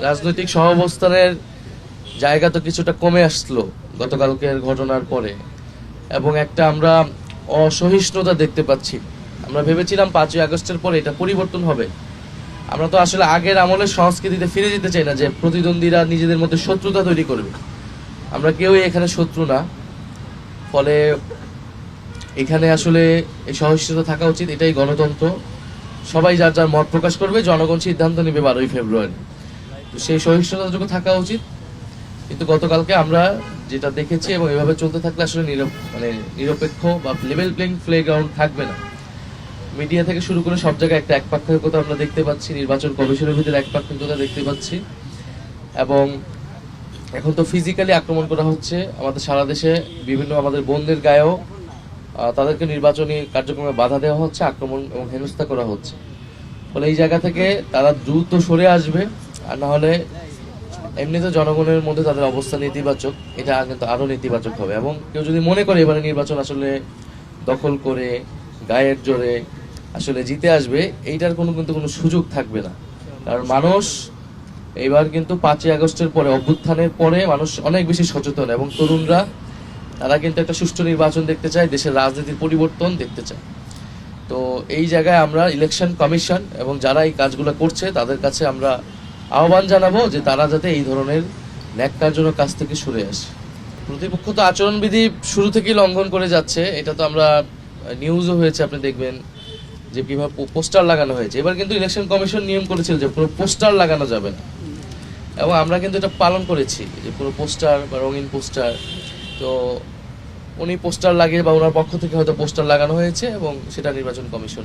রাজনৈতিক সহাবস্থানের জায়গা তো কিছুটা কমে আসলো গতকালকের ঘটনার পরে। এবং একটা আমরা অসহিষ্ণুতা দেখতে পাচ্ছি। আমরা ভেবেছিলাম পাঁচই আগস্টের পরে এটা পরিবর্তন হবে। আমরা তো আসলে আগের আমলের সংস্কৃতিতে ফিরে যেতে চাই না যে প্রতিদ্বন্দ্বীরা নিজেদের মধ্যে শত্রুতা তৈরি করবে। আমরা কেউই এখানে শত্রু না। ফলে এখানে আসলে এই সহিষ্ণুতা থাকা উচিত, এটাই গণতন্ত্র। সবাই যার যার মত প্রকাশ করবে, জনগণ সিদ্ধান্ত নেবে বারোই ফেব্রুয়ারি। তো সেই সহিষ্ণুতাটুকু থাকা উচিত। কিন্তু গতকালকে আমরা যেটা দেখেছি এবং এভাবে চলতে থাকলে আসলে মানে নিরপেক্ষ বা লেভেল প্লেইং প্লে গ্রাউন্ড থাকবে না। মিডিয়া থেকে শুরু করে সব জায়গায় একটা একপাক্ষিকতা আমরা দেখতে পাচ্ছি, নির্বাচন কমিশনের ভিতরে একপাক্ষিকতা দেখতে পাচ্ছি। এবং এখন তো ফিজিক্যালি আক্রমণ করা হচ্ছে। আমাদের সারা দেশে বিভিন্ন আমাদের বোনদের গায়েও তাদেরকে নির্বাচনী কার্যক্রমে বাধা দেওয়া হচ্ছে, আক্রমণ এবং হেনস্থা করা হচ্ছে। ফলে এই জায়গা থেকে তারা দ্রুত সরে আসবে। আর না হলে এমনিতে জনগণের মধ্যে তাদের অবস্থা নেতিবাচক, এটা কিন্তু আরও নেতিবাচক হবে। এবং কেউ যদি মনে করে এবারে নির্বাচন আসলে দখল করে, গায়ের জোরে আসলে জিতে আসবে, এইটার কোনো কিন্তু কোনো সুযোগ থাকবে না। কারণ মানুষ এবার কিন্তু পাঁচই আগস্টের পরে, অভ্যুত্থানের পরে মানুষ অনেক বেশি সচেতন এবং তরুণরা, তারা কিন্তু একটা সুষ্ঠু নির্বাচন দেখতে চায়, দেশের রাজনীতির পরিবর্তন দেখতে চায়। তো এই জায়গায় আমরা ইলেকশন কমিশন এবং যারা এই কাজগুলো করছে, তাদের কাছে আমরা আহ্বান জানাব যে তারা যাতে এই ধরনের ন্যাক্কারজনক কাজ থেকে সরে আসে। প্রতিপক্ষ তো আচরণবিধি শুরু থেকেই লঙ্ঘন করে যাচ্ছে। এটা তো আমরা নিউজও হয়েছে, আপনি দেখবেন যে কীভাবে পোস্টার লাগানো হয়েছে। এবার কিন্তু ইলেকশন কমিশন নিয়ম করেছিল যে পুরো পোস্টার লাগানো যাবে না। এবং আমরা কিন্তু এটা পালন করেছি, যে পুরো পোস্টার বা রঙিন পোস্টার। তো উনি পোস্টার লাগিয়ে বা ওনার পক্ষ থেকে হয়তো পোস্টার লাগানো হয়েছে এবং সেটা নির্বাচন কমিশন